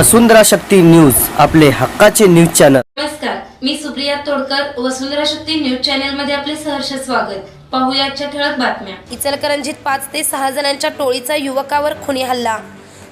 वसुंधरा Shakti news आपले हक्काचे news channel. नमस्कार मी सुप्रिया तोडकर वसुंधरा शक्ती न्यूज चॅनलमध्ये आपले सहर्ष स्वागत. पाहूया आजच्या ठळक बातम्या. इचलकरंजीत पाच ते सहा जणांच्या टोळीचा युवकावर खुनी हल्ला.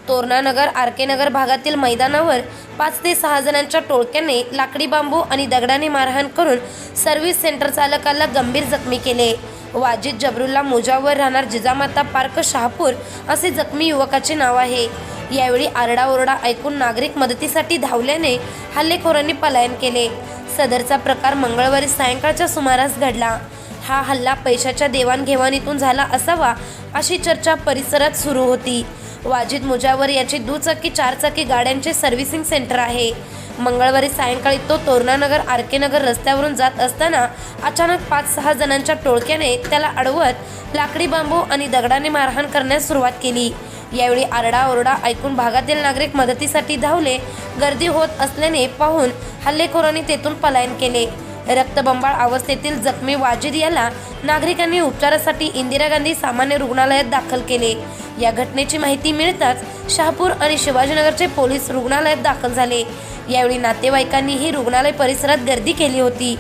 तोरणानगर आर के नगर भागातील मैदानावर पाच ते सहा जणांच्या टोळक्याने लाकडी बांबू आणि दगडाने मारहाण करून सर्व्हिस सेंटर चालकाला गंभीर जखमी केले. वाजिद जबरुल्ला मोजावर राहणार जिजामाता पार्क शहापूर असे जखमी युवकाचे नाव आहे. यावेळी आरडाओरडा ऐकून नागरिक मदतीसाठी धावल्याने हल्लेखोरांनी पलायन केले. सदरचा प्रकार मंगळवारी सायंकाळच्या सुमारास घडला. हा हल्ला पैशाच्या देवाणघेवाणीतून झाला असावा अशी चर्चा परिसरात सुरू होती. वाजिद मुजावर याची दुचाकी चारचाकी गाड्यांचे सर्व्हिसिंग सेंटर आहे. मंगळवारी सायंकाळी तो तोरणानगर आर के नगर रस्त्यावरून जात असताना अचानक पाच सहा जणांच्या टोळक्याने त्याला अडवत लाकडी बांबू आणि दगडाने मारहाण करण्यास सुरुवात केली. यावेळी आरडाओरडा ऐकून भागातील नागरिक मदतीसाठी धावले गर्दी होत असल्याने पाहून हल्लेखोरांनी तेथून पलायन केले. रक्तबंबाळ अवस्थेतील जखमी वाजिद याला नागरिकांनी उपचारासाठी इंदिरा गांधी सामान्य रुग्णालयात दाखल केले. या घटनेची माहिती मिळताच शहापूर आणि शिवाजीनगरचे पोलीस रुग्णालयात दाखल झाले. यावेळी नातेवाईकांनीही रुग्णालय परिसरात गर्दी केली होती.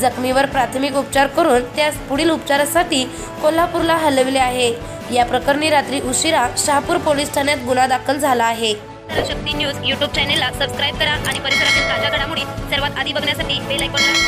जखमीवर प्राथमिक उपचार करून त्यास पुढील उपचारासाठी कोल्हापूरला हलविले आहे. या प्रकरणी रात्री उशिरा शहापूर पोलीस ठाण्यात गुन्हा दाखल झाला आहे. शक्ती न्यूज यूट्यूब चॅनेलला सबस्क्राईब करा आणि परिसरातील ताज्या घडामोडी सर्वात आधी बघण्यासाठी बेल आयकॉनला